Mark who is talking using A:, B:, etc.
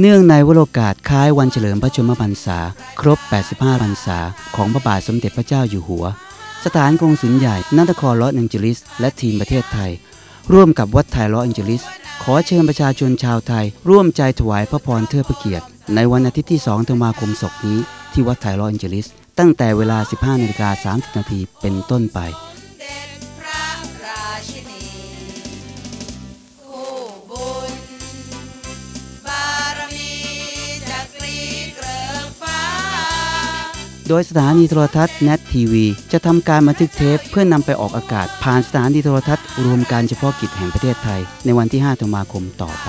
A: เนื่องในวโรกาสคล้ายวันเฉลิมพระชนมพรรษา ครบ 85 พรรษา ของพระบาทสมเด็จพระเจ้าอยู่หัว สถานกงสุลใหญ่นัตครลอสแองเจลิส และทีมประเทศไทย ร่วมกับวัดไทยลอสแองเจลิส ขอเชิญประชาชนชาวไทย ร่วมใจถวายพระพรเทิดพระเกียรติ ในวันอาทิตย์ที่ 2 ธันวาคมศกนี้ ที่วัดไทยลอสแองเจลิส ตั้งแต่เวลา 15นาฬิกา30นาทีเป็นต้นไป โดยสถานีโทรทัศน์ NET TV จะทำการบันทึกเทปเพื่อนำไปออกอากาศ ผ่านสถานีโทรทัศน์รวมการเฉพาะกิจแห่งประเทศไทย ในวันที่ 5 ธันวาคมต่อไป